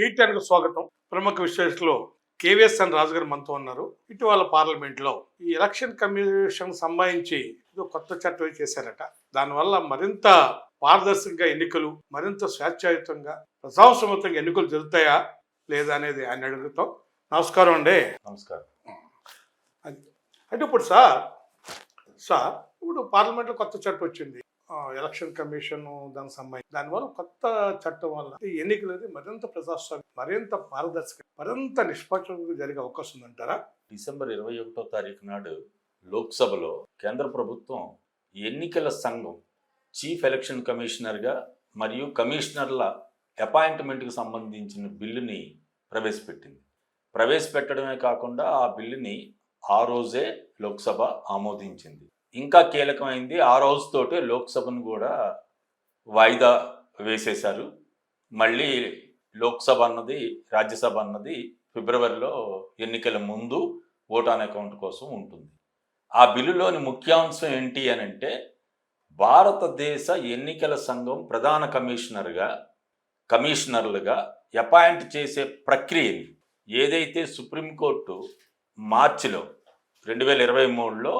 టీటానికి స్వాగతం. ప్రముఖ విశ్లేషకులు కేవీఎస్ఎన్ రాజు గారు మనతో ఉన్నారు. ఇటీవల పార్లమెంట్లో ఈ ఎలక్షన్ కమిషన్ సంబంధించి ఏదో కొత్త చట్టం చేశారట. దానివల్ల మరింత పారదర్శకంగా ఎన్నికలు మరింత స్వేచ్ఛాయుతంగా ప్రజాస్వామ్యంగా ఎన్నికలు జరుగుతాయా లేదా అనేది ఆయన అడుగుతాం. నమస్కారం అండి. నమస్కారం. అంటే ఇప్పుడు సార్ సార్ ఇప్పుడు పార్లమెంట్లో కొత్త చట్టం వచ్చింది. ఎలక్షన్ కమిషన్ దానికి సంబంధించి. దానివల్ల కొత్త చట్టం వల్ల ఎన్నికలు అనేది మరింత ప్రజాస్వామ్యం మరింత పారదర్శక మరింత నిష్పక్షంగా జరిగే అవకాశం ఉందంటారా? డిసెంబర్ ఇరవై ఒకటో తారీఖు నాడు లోక్సభలో కేంద్ర ప్రభుత్వం ఎన్నికల సంఘం చీఫ్ ఎలక్షన్ కమిషనర్గా మరియు కమిషనర్ల అపాయింట్మెంట్కి సంబంధించిన బిల్లుని ప్రవేశపెట్టింది. ప్రవేశపెట్టడమే కాకుండా ఆ బిల్లుని ఆ రోజే లోక్సభ ఆమోదించింది. ఇంకా కీలకమైంది ఆ రోజుతోటే లోక్సభను కూడా వాయిదా వేసేశారు. మళ్ళీ లోక్సభ అన్నది రాజ్యసభ అన్నది ఫిబ్రవరిలో ఎన్నికల ముందు ఓట్ ఆన్ అకౌంట్ కోసం ఉంటుంది. ఆ బిల్లులోని ముఖ్యాంశం ఏంటి అని అంటే భారతదేశ ఎన్నికల సంఘం ప్రధాన కమిషనర్గా కమిషనర్లుగా అపాయింట్ చేసే ప్రక్రియని ఏదైతే సుప్రీంకోర్టు మార్చిలో రెండు వేల ఇరవై మూడులో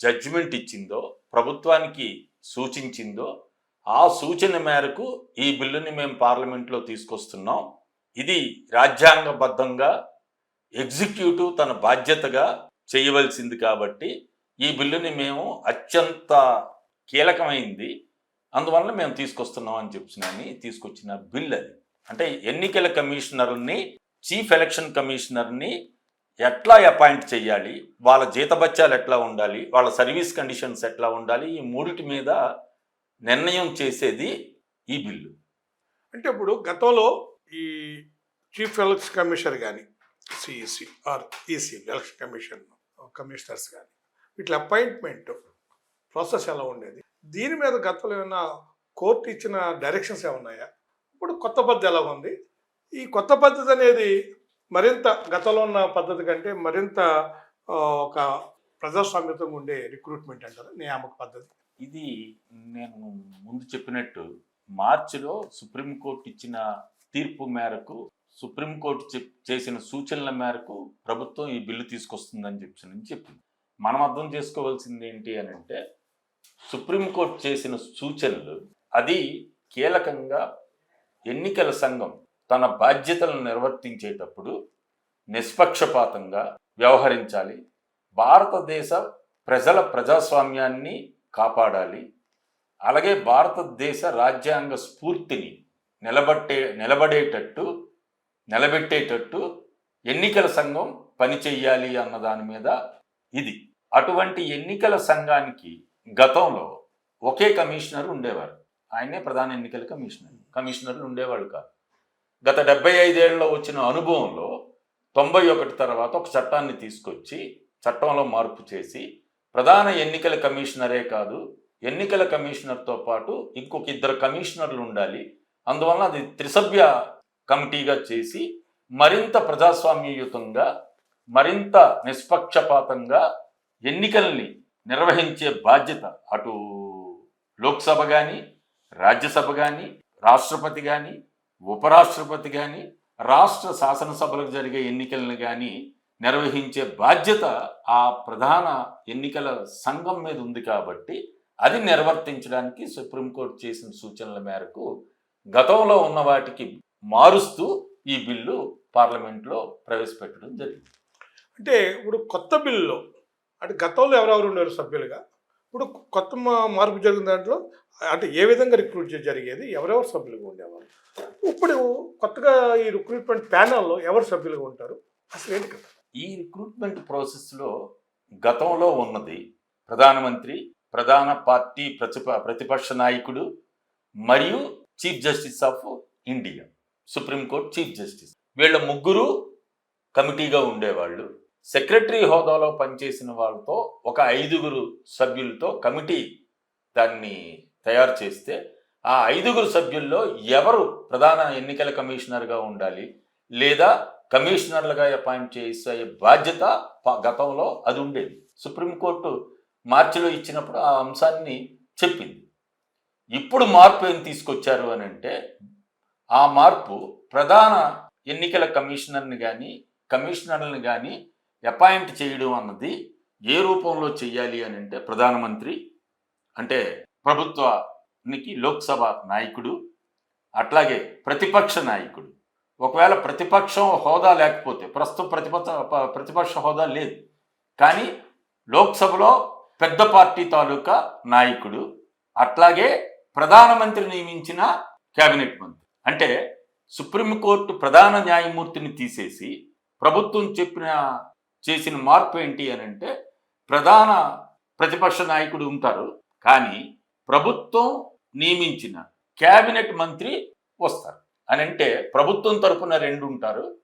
జడ్జిమెంట్ ఇచ్చిందో ప్రభుత్వానికి సూచించిందో ఆ సూచన మేరకు ఈ బిల్లుని మేము పార్లమెంట్లో తీసుకొస్తున్నాం. ఇది రాజ్యాంగబద్ధంగా ఎగ్జిక్యూటివ్ తన బాధ్యతగా చేయవలసింది కాబట్టి ఈ బిల్లుని మేము అత్యంత కీలకమైంది. అందువల్ల మేము తీసుకొస్తున్నాం అని చెప్తున్నాను తీసుకొచ్చిన బిల్ అది. అంటే ఎన్నికల కమిషనర్ని చీఫ్ ఎలక్షన్ కమిషనర్ని ఎట్లా అపాయింట్ చేయాలి వాళ్ళ జీతబత్యాలు ఎట్లా ఉండాలి? వాళ్ళ సర్వీస్ కండిషన్స్ ఎట్లా ఉండాలి? ఈ మూడిటి మీద నిర్ణయం చేసేది ఈ బిల్లు. అంటే ఇప్పుడు గతంలో ఈ చీఫ్ ఎలక్షన్ కమిషనర్ కానీ CEC or EC election commission commissioners కానీ వీటి అపాయింట్మెంట్ ప్రాసెస్ ఎలా ఉండేది? దీని మీద గతంలో ఏమైనా కోర్టు ఇచ్చిన డైరెక్షన్స్ ఏమన్నాయా? ఇప్పుడు కొత్త పద్ధతి ఎలా ఉంది? ఈ కొత్త పద్ధతి అనేది మరింత గతంలో ఉన్న పద్ధతి కంటే మరింత ఒక ప్రజాస్వామ్యతంగా ఉండే రిక్రూట్మెంట్ అంటారు నియామక పద్ధతి. ఇది నేను ముందు చెప్పినట్టు మార్చిలో సుప్రీంకోర్టు ఇచ్చిన తీర్పు మేరకు సుప్రీంకోర్టు చెప్ చేసిన సూచనల మేరకు ప్రభుత్వం ఈ బిల్లు తీసుకొస్తుందని చెప్పి చెప్పింది. మనం అర్థం చేసుకోవాల్సింది ఏంటి అని అంటే సుప్రీంకోర్టు చేసిన సూచనలు అది కీలకంగా ఎన్నికల సంఘం తన బాధ్యతలను నిర్వర్తించేటప్పుడు నిష్పక్షపాతంగా వ్యవహరించాలి. భారతదేశ ప్రజల ప్రజాస్వామ్యాన్ని కాపాడాలి. అలాగే భారతదేశ రాజ్యాంగ స్ఫూర్తిని నిలబట్టే నిలబడేటట్టు నిలబెట్టేటట్టు ఎన్నికల సంఘం పనిచేయాలి అన్న దాని మీద ఇది. అటువంటి ఎన్నికల సంఘానికి గతంలో ఒకే కమిషనర్ ఉండేవారు. ఆయనే ప్రధాన ఎన్నికల కమిషనర్. కమిషనర్లు ఉండేవాళ్ళు కాదు. గత డెబ్బై ఐదేళ్ళలో వచ్చిన అనుభవంలో తొంభై ఒకటి తర్వాత ఒక చట్టాన్ని తీసుకొచ్చి చట్టంలో మార్పు చేసి ప్రధాన ఎన్నికల కమిషనరే కాదు ఎన్నికల కమిషనర్తో పాటు ఇంకొక ఇద్దరు కమిషనర్లు ఉండాలి. అందువలన అది త్రిసభ్య కమిటీగా చేసి మరింత ప్రజాస్వామ్యయుతంగా మరింత నిష్పక్షపాతంగా ఎన్నికల్ని నిర్వహించే బాధ్యత అటు లోక్సభ కానీ రాజ్యసభ కానీ రాష్ట్రపతి కానీ ఉపరాష్ట్రపతి కానీ రాష్ట్ర శాసనసభలకు జరిగే ఎన్నికలను కానీ నిర్వహించే బాధ్యత ఆ ప్రధాన ఎన్నికల సంఘం మీద ఉంది కాబట్టి అది నిర్వర్తించడానికి సుప్రీంకోర్టు చేసిన సూచనల మేరకు గతంలో ఉన్న వాటికి మారుస్తూ ఈ బిల్లు పార్లమెంట్లో ప్రవేశపెట్టడం జరిగింది. అంటే ఇప్పుడు కొత్త బిల్లులో అంటే గతంలో ఎవరెవరు ఉన్నారు సభ్యులుగా? ఇప్పుడు కొత్త మా- మార్పు జరిగిన దాంట్లో అంటే ఏ విధంగా రిక్రూట్ జరిగేది? ఎవరెవరు సభ్యులుగా ఉండేవారు? ఇప్పుడు కొత్తగా ఈ రిక్రూట్మెంట్ ప్యానల్లో ఎవరు సభ్యులుగా ఉంటారు? అసలు ఏంటి కదా ఈ రిక్రూట్మెంట్ ప్రాసెస్లో గతంలో ఉన్నది ప్రధానమంత్రి ప్రధాన పార్టీ ప్రతిప ప్రతిపక్ష నాయకుడు మరియు chief justice of India supreme court chief justice వీళ్ళ ముగ్గురు కమిటీగా ఉండేవాళ్ళు. సెక్రటరీ హోదాలో పనిచేసిన వాళ్ళతో ఒక ఐదుగురు సభ్యులతో కమిటీ దాన్ని తయారు చేస్తే ఆ ఐదుగురు సభ్యుల్లో ఎవరు ప్రధాన ఎన్నికల కమిషనర్గా ఉండాలి? లేదా కమిషనర్లుగా అపాయింట్ చేసే బాధ్యత ప- గతంలో అది ఉండేది. సుప్రీంకోర్టు మార్చిలో ఇచ్చినప్పుడు ఆ అంశాన్ని చెప్పింది. ఇప్పుడు మార్పు ఏం తీసుకొచ్చారు అని అంటే ఆ మార్పు ప్రధాన ఎన్నికల కమిషనర్ని కానీ కమిషనర్లను కానీ అపాయింట్ చేయడం అన్నది ఏ రూపంలో చేయాలి అని అంటే ప్రధానమంత్రి అంటే ప్రభుత్వ నికి లోక్సభ నాయకుడు అట్లాగే ప్రతిపక్ష నాయకుడు. ఒకవేళ ప్రతిపక్షం హోదా లేకపోతే ప్రస్తుతం ప్రతిపక్ష ప్రతిపక్ష హోదా లేదు. కానీ లోక్సభలో పెద్ద పార్టీ తాలూకా నాయకుడు అట్లాగే ప్రధానమంత్రి నియమించిన కేబినెట్ మంత్రి. అంటే సుప్రీంకోర్టు ప్రధాన న్యాయమూర్తిని తీసేసి ప్రభుత్వం చెప్పిన చేసిన మార్పు ఏంటి అని అంటే ప్రధాన ప్రతిపక్ష నాయకుడు ఉంటారు. కానీ ప్రభుత్వం నియమించిన కేబినెట్ మంత్రి వస్తారు. అని అంటే ప్రభుత్వం తరపున రెండు ఉంటారు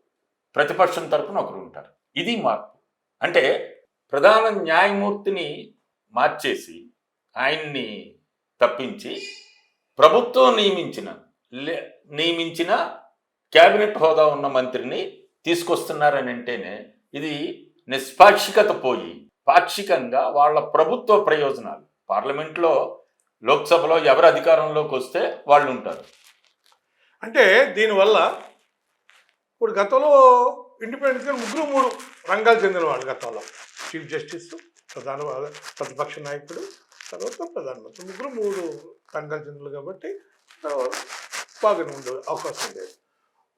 ప్రతిపక్షం తరపున ఒకరు ఉంటారు. ఇది మార్పు. అంటే ప్రధాన న్యాయమూర్తిని మార్చేసి ఆయన్ని తప్పించి ప్రభుత్వం నియమించిన లే- నియమించిన కేబినెట్ హోదా ఉన్న మంత్రిని తీసుకొస్తున్నారని అంటేనే ఇది నిష్పాక్షికత పోయి పాక్షికంగా వాళ్ళ ప్రభుత్వ ప్రయోజనాలు. పార్లమెంట్లో లోక్సభలో ఎవరు అధికారంలోకి వస్తే వాళ్ళు ఉంటారు. అంటే దీనివల్ల ఇప్పుడు గతంలో ఇండిపెండెంట్గా ముగ్గురు మూడు రంగాలు చెందిన వాళ్ళు గతంలో. చీఫ్ జస్టిస్ ప్రధాన ప్రతిపక్ష నాయకుడు తర్వాత ప్రధానమంత్రి. ముగ్గురు మూడు రంగాలు చెందినలు కాబట్టి బాగానే ఉండే అవకాశం లేదు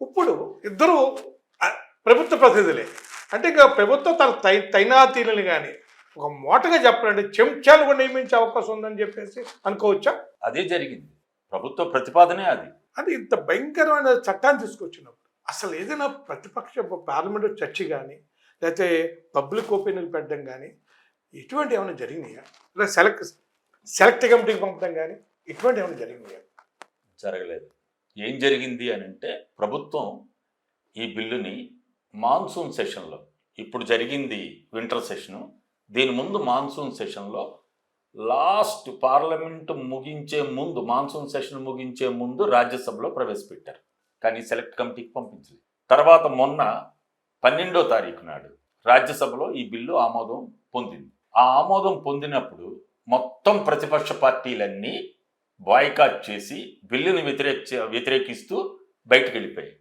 ఇప్పుడు ఇద్దరు ప్రభుత్వ ప్రతినిధులే. అంటే ఇంకా ప్రభుత్వం తన తై తైనాతీలను కానీ ఒక మూటగా చెప్పాలంటే చెంచాలు కూడా నియమించే అవకాశం ఉందని చెప్పేసి అనుకోవచ్చా? అదే జరిగింది. ప్రభుత్వ ప్రతిపాదనే అది. అంటే ఇంత భయంకరమైన చట్టాన్ని తీసుకొచ్చినప్పుడు అసలు ఏదైనా ప్రతిపక్ష పార్లమెంట్ చర్చ కానీ లేకపోతే పబ్లిక్ ఒపీనియన్ పెట్టడం కానీ ఇటువంటి ఏమైనా జరిగినాయా? లేదా సెలెక్ట్ సెలెక్ట్ కమిటీకి పంపడం కానీ ఇటువంటి ఏమైనా జరిగినాయా? జరగలేదు. ఏం జరిగింది అని అంటే ప్రభుత్వం ఈ బిల్లుని మాన్సూన్ సెషన్లో ఇప్పుడు జరిగింది వింటర్ సెషను దీని ముందు మాన్సూన్ సెషన్లో లాస్ట్ పార్లమెంట్ ముగించే ముందు మాన్సూన్ సెషన్ ముగించే ముందు రాజ్యసభలో ప్రవేశపెట్టారు. కానీ సెలెక్ట్ కమిటీకి పంపించలేదు. తర్వాత మొన్న పన్నెండో తారీఖు నాడు రాజ్యసభలో ఈ బిల్లు ఆమోదం పొందింది. ఆ ఆమోదం పొందినప్పుడు మొత్తం ప్రతిపక్ష పార్టీలన్నీ బాయ్కాట్ చేసి బిల్లును వ్యతిరేక వ్యతిరేకిస్తూ బయటకు వెళ్ళిపోయాయి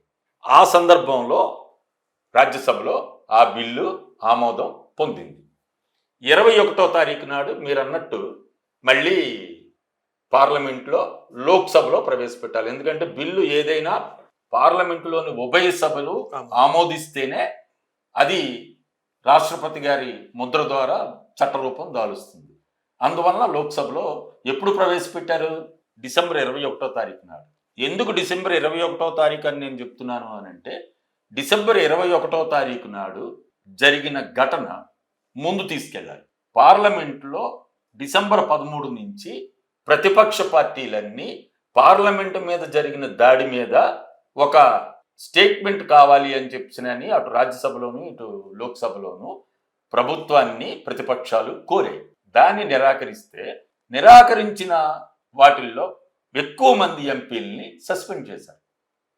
ఆ సందర్భంలో రాజ్యసభలో ఆ బిల్లు ఆమోదం పొందింది. ఇరవై ఒకటో తారీఖు నాడు మీరు అన్నట్టు మళ్ళీ పార్లమెంట్లో లోక్సభలో ప్రవేశపెట్టాలి. ఎందుకంటే బిల్లు ఏదైనా పార్లమెంటులోని ఉభయ సభలు ఆమోదిస్తేనే అది రాష్ట్రపతి గారి ముద్ర ద్వారా చట్టరూపం దాలుస్తుంది. అందువలన లోక్సభలో ఎప్పుడు ప్రవేశపెట్టారు? డిసెంబర్ ఇరవై ఒకటో తారీఖు నాడు. ఎందుకు డిసెంబర్ ఇరవై ఒకటో తారీఖు అని నేను చెప్తున్నాను అని అంటే డిసెంబర్ ఇరవై ఒకటో తారీఖు నాడు జరిగిన ఘటన ముందు తీసుకెళ్ళాలి. పార్లమెంట్లో డిసెంబర్ పదమూడు నుంచి ప్రతిపక్ష పార్టీలన్నీ పార్లమెంటు మీద జరిగిన దాడి మీద ఒక స్టేట్మెంట్ కావాలి అని చెప్పినని అటు రాజ్యసభలోను ఇటు లోక్సభలోను ప్రభుత్వాన్ని ప్రతిపక్షాలు కోరాయి. దాన్ని నిరాకరిస్తే నిరాకరించిన వాటిల్లో ఎక్కువ మంది ఎంపీల్ని సస్పెండ్ చేశారు.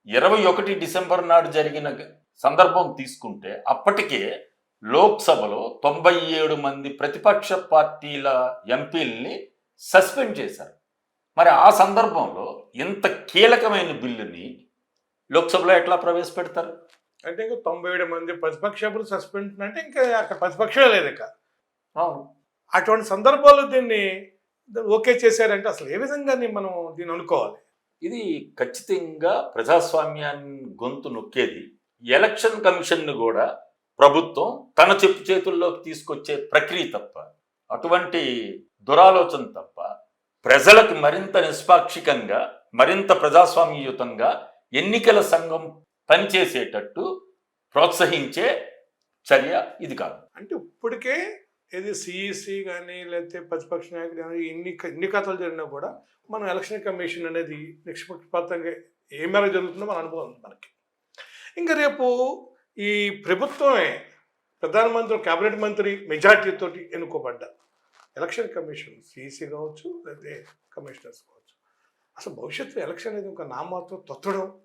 ఇరవై ఒకటి డిసెంబర్ నాడు జరిగిన సందర్భం తీసుకుంటే అప్పటికే లోక్సభలో తొంభై ఏడు మంది ప్రతిపక్ష పార్టీల ఎంపీల్ని సస్పెండ్ చేశారు. మరి ఆ సందర్భంలో ఇంత కీలకమైన బిల్లుని లోక్సభలో ఎట్లా ప్రవేశపెడతారు? అంటే ఇంకా తొంభై ఏడు మంది ప్రతిపక్షాలు సస్పెండ్ అంటే ఇంకా అక్కడ ప్రతిపక్షమే లేదు ఇక. అవును. అటువంటి సందర్భాల్లో దీన్ని దీన్ని ఓకే చేశారంటే అసలు ఏ విధంగా మనం దీన్ని అనుకోవాలి? ఇది ఖచ్చితంగా ప్రజాస్వామ్యాన్ని గొంతు నొక్కేది. ఎలక్షన్ కమిషన్ను కూడా ప్రభుత్వం తన చెప్పు చేతుల్లోకి తీసుకొచ్చే ప్రక్రియ తప్ప అటువంటి దురాలోచన తప్ప ప్రజలకు మరింత నిష్పాక్షికంగా మరింత ప్రజాస్వామ్యయుతంగా ఎన్నికల సంఘం పనిచేసేటట్టు ప్రోత్సహించే చర్య ఇది కాదు. అంటే ఇప్పటికే ఏది సిఈసి కానీ లేకపోతే ప్రతిపక్ష నాయకులు కానీ ఎన్ని ఎన్ని కథలు జరిగినా కూడా మనం ఎలక్షన్ కమిషన్ అనేది నిష్పక్షపాతంగా ఏ మేర జరుగుతుందో మన అనుభవం మనకి. ఇంకా రేపు ఈ ప్రభుత్వమే ప్రధానమంత్రి కేబినెట్ మంత్రి మెజార్టీతో ఎన్నుకోబడ్డారు ఎలక్షన్ కమిషన్ సీసీ కావచ్చు లేకపోతే కమిషనర్స్ కావచ్చు. అసలు భవిష్యత్తు ఎలక్షన్ అనేది ఒక నామమాత్రం తొత్తడం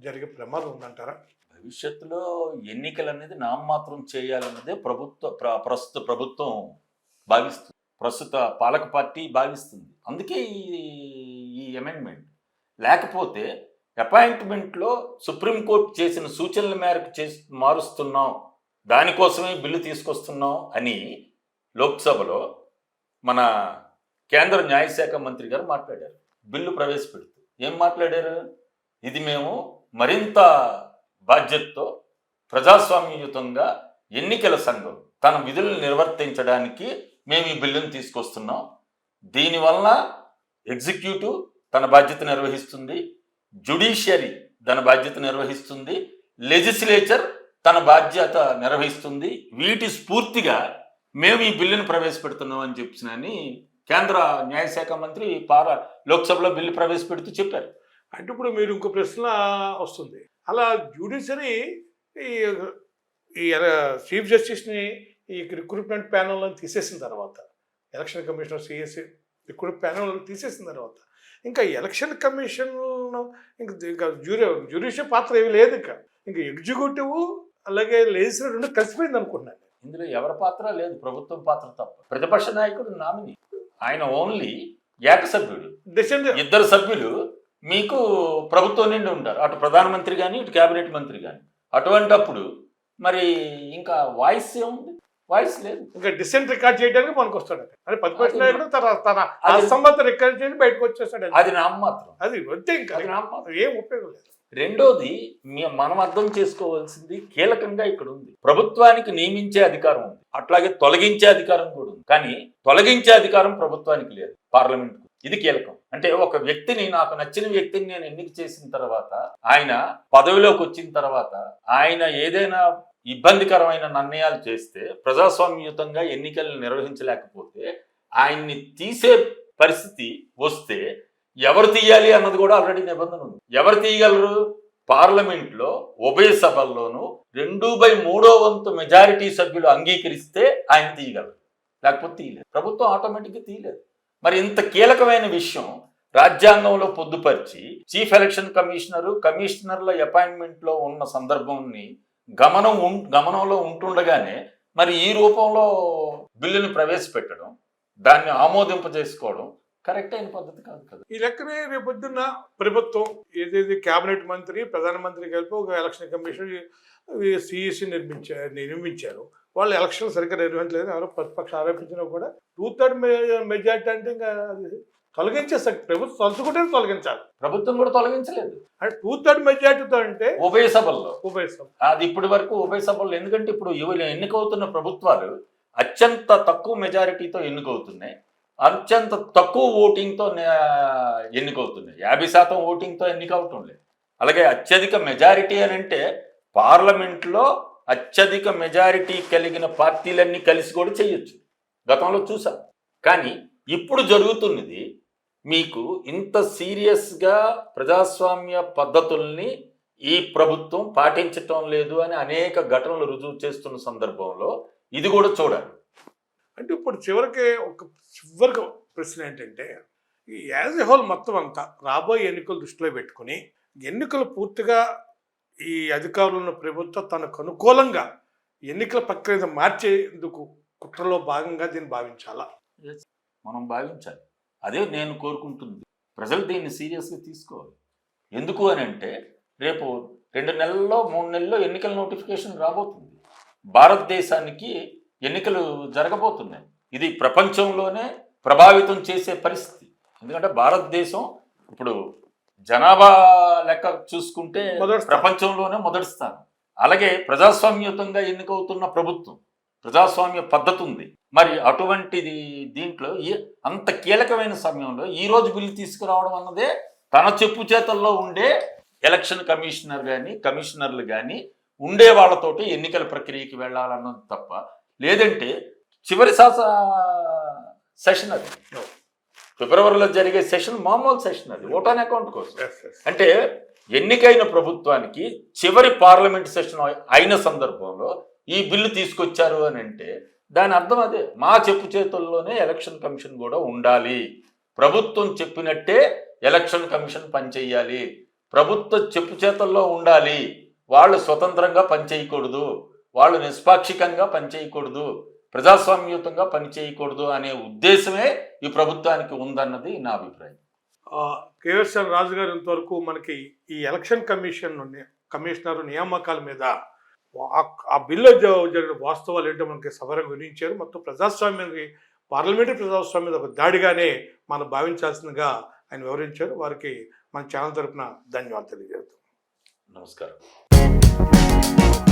జరిగే ప్రమాదం ఉందంటారా? భవిష్యత్తులో ఎన్నికలు అనేది నామమాత్రం చేయాలన్నదే ప్రభుత్వ ప్ర- ప్రస్తుత ప్రభుత్వం భావిస్తుంది. ప్రస్తుత పాలక పార్టీ భావిస్తుంది. అందుకే ఈ ఈ అమెండ్మెంట్ లేకపోతే అపాయింట్మెంట్లో సుప్రీంకోర్టు చేసిన సూచనల మేరకు చేసి మారుస్తున్నాం దానికోసమే బిల్లు తీసుకొస్తున్నాం అని లోక్సభలో మన కేంద్ర న్యాయశాఖ మంత్రి గారు మాట్లాడారు. బిల్లు ప్రవేశపెడుతూ. ఏం మాట్లాడారు? ఇది మేము మరింత బాధ్యతతో ప్రజాస్వామ్యయుతంగా ఎన్నికల సంఘం తన విధులను నిర్వర్తించడానికి మేము ఈ బిల్లును తీసుకొస్తున్నాం. దీనివల్ల ఎగ్జిక్యూటివ్ తన బాధ్యత నిర్వహిస్తుంది. జుడిషియరీ తన బాధ్యత నిర్వహిస్తుంది. లెజిస్లేచర్ తన బాధ్యత నిర్వహిస్తుంది. వీటి స్ఫూర్తిగా మేము ఈ బిల్లును ప్రవేశపెడుతున్నాం అని చెప్పినని కేంద్ర న్యాయశాఖ మంత్రి పార లోక్సభలో బిల్లు ప్రవేశపెడుతూ చెప్పారు. అంటే ఇప్పుడు మీరు ఇంకో ప్రశ్న వస్తుంది. అలా జ్యుడిషియరీ ఈ ఈ చీఫ్ జస్టిస్ని ఈ రిక్రూట్మెంట్ ప్యానల్లో తీసేసిన తర్వాత election commissioner CSC recruit panel తీసేసిన తర్వాత ఇంకా ఎలక్షన్ కమిషన్ ఇంకా ఇంకా జ్యూరి జ్యుడిషియల్ పాత్ర ఏమి లేదు ఇంకా. ఇంకా ఎగ్జిక్యూటివ్ అలాగే లెజిస్లేటివ్ రెండు కలిసిపోయింది అనుకుంటున్నాను ఇందులో ఎవరి పాత్ర లేదు ప్రభుత్వం పాత్ర తప్ప. ప్రతిపక్ష నాయకుడు నామిని. ఆయన ఓన్లీ ఏకసభ్యుడు డెసిషన్ ఇద్దరు సభ్యులు మీకు ప్రభుత్వం నుండి ఉంటారు. అటు ప్రధానమంత్రి కానీ ఇటు కేబినెట్ మంత్రి కానీ అటువంటప్పుడు మరి ఇంకా వాయిస్ ఏముంది? వాయిస్ లేదు. ఇంకా డిసెంట్ రికార్డ్ చేయడానికి మనకు వస్తాడు అది ప్రతిపక్ష నాయకుడు తన తన అసమ్మత రికార్డ్ చేసి బయటకు వచ్చేస్తాడు అది నామమాత్రం అది వద్దే ఇంకా. అది నామమాత్రం ఏం ఉపయోగం లేదు. రెండోది మనం అర్థం చేసుకోవాల్సింది కీలకంగా ఇక్కడ ఉంది. ప్రభుత్వానికి నియమించే అధికారం ఉంది. అట్లాగే తొలగించే అధికారం కూడా ఉంది. కానీ తొలగించే అధికారం ప్రభుత్వానికి లేదు. పార్లమెంట్ ఇది కీలకం. అంటే ఒక వ్యక్తిని నాకు నచ్చిన వ్యక్తిని నేను ఎన్నిక చేసిన తర్వాత ఆయన పదవిలోకి వచ్చిన తర్వాత ఆయన ఏదైనా ఇబ్బందికరమైన నిర్ణయాలు చేస్తే ప్రజాస్వామ్యయుతంగా ఎన్నికలను నిర్వహించలేకపోతే ఆయన్ని తీసే పరిస్థితి వస్తే ఎవరు తీయాలి అన్నది కూడా ఆల్రెడీ నిబంధన ఉంది. ఎవరు తీయగలరు? పార్లమెంట్లో ఉభయ సభల్లోనూ రెండు బై మూడో వంతు మెజారిటీ సభ్యులు అంగీకరిస్తే ఆయన తీయగలరు. లేకపోతే తీయలేదు. ప్రభుత్వం ఆటోమేటిక్గా తీయలేదు. మరి ఇంత కీలకమైన విషయం రాజ్యాంగంలో పొద్దుపరిచి చీఫ్ ఎలక్షన్ కమిషనరు కమిషనర్ల అపాయింట్మెంట్లో ఉన్న సందర్భంని గమనం ఉం- గమనంలో ఉంటుండగానే మరి ఈ రూపంలో బిల్లుని ప్రవేశపెట్టడం దాన్ని ఆమోదింపజేసుకోవడం కరెక్ట్ అయిన పద్ధతి కాదు కదా. ఈ లెక్కనే రేపొద్దున్న ప్రభుత్వం ఏదేది కేబినెట్ మంత్రి ప్రధానమంత్రి కలిపి ఒక ఎలక్షన్ కమిషన్ సిఈసి నిర్మించారు నిర్మించారు. వాళ్ళు ఎలక్షన్ సరిగ్గా నిర్వహించలేదు. ఎవరో ప్రతిపక్షం ఆరోపించినా కూడా టూ థర్డ్ మెజార్టీ అంటే ఇంకా అది తొలగించేస్తారు ప్రభుత్వం తలుచుకుంటే తొలగించాలి. ప్రభుత్వం కూడా తొలగించలేదు. అంటే టూ థర్డ్ మెజార్టీతో అంటే ఉభయ సభల్లో. ఉభయ సభ. అది ఇప్పటి వరకు ఉభయ సభల్లో. ఎందుకంటే ఇప్పుడు ఎన్నికవుతున్న ప్రభుత్వాలు అత్యంత తక్కువ మెజారిటీతో ఎన్నికవుతున్నాయి. అత్యంత తక్కువ ఓటింగ్తో ఎన్నికవుతున్నాయి. యాభై శాతం ఓటింగ్తో ఎన్నికవటం లేదు. అలాగే అత్యధిక మెజారిటీ అని అంటే పార్లమెంట్లో అత్యధిక మెజారిటీ కలిగిన పార్టీలన్నీ కలిసి కూడా చేయొచ్చు. గతంలో చూసాం. కానీ ఇప్పుడు జరుగుతున్నది మీకు ఇంత సీరియస్గా ప్రజాస్వామ్య పద్ధతుల్ని ఈ ప్రభుత్వం పాటించటం లేదు అని అనేక ఘటనలు రుజువు చేస్తున్న సందర్భంలో ఇది కూడా చూడాలి అంటే ఇప్పుడు చివరికి ఒక చివరికి ప్రశ్న ఏంటంటే ఈ యాజ్ ఎ హోల్ మొత్తం అంతా రాబోయే ఎన్నికలు దృష్టిలో పెట్టుకుని ఎన్నికలు పూర్తిగా ఈ అధికారులను ప్రభుత్వం తనకు అనుకూలంగా ఎన్నికల ప్రక్రియ మార్చేందుకు కుట్రలో భాగంగా దీన్ని భావించాలా? మనం భావించాలి. అదే నేను కోరుకుంటుంది. ప్రజలు దీన్ని సీరియస్గా తీసుకోవాలి. ఎందుకు అని అంటే రేపు రెండు నెలల్లో మూడు నెలల్లో ఎన్నికల నోటిఫికేషన్ రాబోతుంది. భారతదేశానికి ఎన్నికలు జరగబోతున్నాయి. ఇది ప్రపంచంలోనే ప్రభావితం చేసే పరిస్థితి. ఎందుకంటే భారతదేశం ఇప్పుడు జనాభా లెక్క చూసుకుంటే. ప్రపంచంలోనే మొదటి స్థానం. అలాగే ప్రజాస్వామ్యయుతంగా ఎన్నికవుతున్న ప్రభుత్వం ప్రజాస్వామ్య పద్ధతి ఉంది మరి అటువంటిది దీంట్లో అంత కీలకమైన సమయంలో ఈ రోజు బిల్లు తీసుకురావడం అన్నదే తన చెప్పు చేతల్లో ఉండే ఎలక్షన్ కమిషనర్ కానీ కమిషనర్లు కానీ ఉండే వాళ్ళతోటి ఎన్నికల ప్రక్రియకి వెళ్ళాలన్నది తప్ప లేదంటే చివరి శాస సెషన్ అది. ఫిబ్రవరిలో జరిగే సెషన్ మామూలు సెషన్ అది ఓటాన్ అకౌంట్ కోసం. అంటే ఎన్నికైన ప్రభుత్వానికి చివరి పార్లమెంట్ సెషన్ అయిన సందర్భంలో ఈ బిల్లు తీసుకొచ్చారు అని అంటే దాని అర్థం అదే. మా చెప్పు చేతుల్లోనే ఎలక్షన్ కమిషన్ కూడా ఉండాలి. ప్రభుత్వం చెప్పినట్టే ఎలక్షన్ కమిషన్ పనిచేయాలి. ప్రభుత్వ చెప్పు చేతుల్లో ఉండాలి. వాళ్ళు స్వతంత్రంగా పనిచేయకూడదు. వాళ్ళు నిష్పాక్షికంగా పనిచేయకూడదు. ప్రజాస్వామ్యయుతంగా పనిచేయకూడదు అనే ఉద్దేశమే ఈ ప్రభుత్వానికి ఉందన్నది నా అభిప్రాయం. కేఎస్ఆర్ రాజు గారు ఇంతవరకు మనకి ఈ ఎలక్షన్ కమిషన్ కమిషనర్ నియామకాల మీద ఆ- బిల్లు జరిగిన వాస్తవాలు ఏంటో మనకి సవరంగా వివరించారు. మొత్తం ప్రజాస్వామ్యానికి పార్లమెంటరీ ప్రజాస్వామ్యం మీద ఒక దాడిగానే మనం భావించాల్సిందిగా ఆయన వివరించారు. వారికి మన ఛానల్ తరఫున ధన్యవాదాలు తెలియజేస్తాం నమస్కారం.